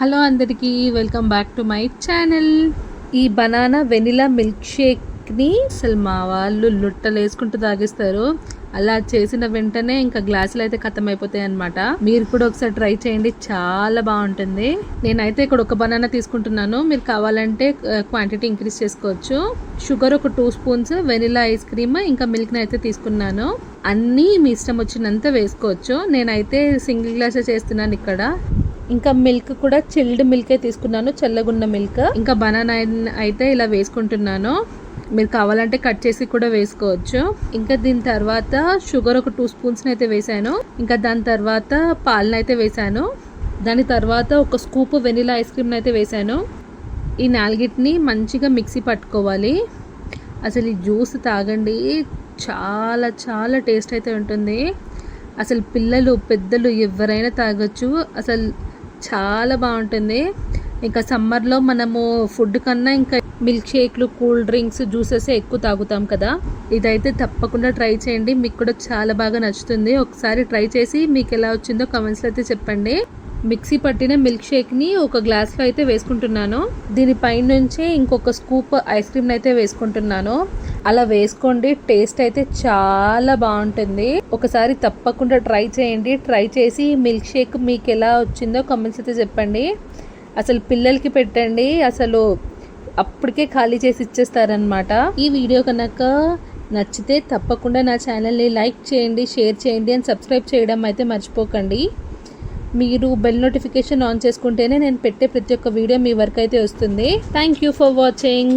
Hello అందరికీ welcome back to my channel. ఈ banana vanilla milk షేక్ని అసలు మా వాళ్ళు లుట్టలు వేసుకుంటూ తాగిస్తారు. అలా చేసిన వెంటనే ఇంకా గ్లాసులు అయితే ఖతం అయిపోతాయి అనమాట మీరు కూడా ఒకసారి ట్రై చేయండి చాలా బాగుంటుంది. నేనైతే ఇక్కడ ఒక బనానా తీసుకుంటున్నాను. మీరు కావాలంటే క్వాంటిటీ ఇంక్రీజ్ చేసుకోవచ్చు. షుగర్ ఒక two spoons vanilla ice cream ఇంకా మిల్క్ని అయితే తీసుకున్నాను. అన్నీ మీ ఇష్టం వచ్చినంత వేసుకోవచ్చు. నేనైతే సింగిల్ గ్లాసే చేస్తున్నాను ఇక్కడ. ఇంకా మిల్క్ కూడా చిల్డ్ మిల్కే తీసుకున్నాను చల్లగున్న మిల్క్. ఇంకా బనానా అయితే ఇలా వేసుకుంటున్నాను. మీరు కావాలంటే కట్ చేసి కూడా వేసుకోవచ్చు. ఇంకా దీని తర్వాత షుగర్ ఒక టూ స్పూన్స్ అయితే వేసాను. ఇంకా దాని తర్వాత పాలన అయితే వేసాను. దాని తర్వాత ఒక స్కూప్ వెనిలా ఐస్ క్రీమ్ అయితే వేసాను. ఈ నాలుగిటిని మంచిగా మిక్సీ పట్టుకోవాలి. అసలు ఈ జ్యూస్ తాగండి. చాలా చాలా టేస్ట్ అయితే ఉంటుంది. అసలు పిల్లలు పెద్దలు ఎవరైనా తాగొచ్చు. అసలు చాలా బాగుంటుంది. ఇంకా సమ్మర్లో మనము ఫుడ్ కన్నా ఇంకా మిల్క్ షేక్లు కూల్ డ్రింక్స్ జ్యూసెస్ ఎక్కువ తాగుతాం కదా. ఇదైతే తప్పకుండా ట్రై చేయండి. మీకు కూడా చాలా బాగా నచ్చుతుంది. ఒకసారి ట్రై చేసి మీకు ఎలా వచ్చిందో కమెంట్స్లో అయితే చెప్పండి. మిక్సీ పట్టిన మిల్క్ షేక్ని ఒక గ్లాస్లో అయితే వేసుకుంటున్నాను. దీనిపైన నుంచే ఇంకొక స్కూప్ ఐస్ క్రీమ్ అయితే వేసుకుంటున్నాను. అలా వేసుకోండి టేస్ట్ అయితే చాలా బాగుంటుంది. ఒకసారి తప్పకుండా ట్రై చేయండి. ట్రై చేసి మిల్క్ షేక్ మీకు ఎలా వచ్చిందో కమెంట్స్ అయితే చెప్పండి. అసలు పిల్లలకి పెట్టండి. అసలు అప్పటికే ఖాళీ చేసి ఇచ్చేస్తారనమాట ఈ వీడియో కనుక నచ్చితే తప్పకుండా నా ఛానల్ని లైక్ చేయండి షేర్ చేయండి అండ్ సబ్స్క్రైబ్ చేయడం అయితే మర్చిపోకండి. మీరు బెల్ నోటిఫికేషన్ ఆన్ చేసుకుంటేనే నేను పెట్టే ప్రతి ఒక్క వీడియో మీ వరకు అయితే వస్తుంది. Thank you for watching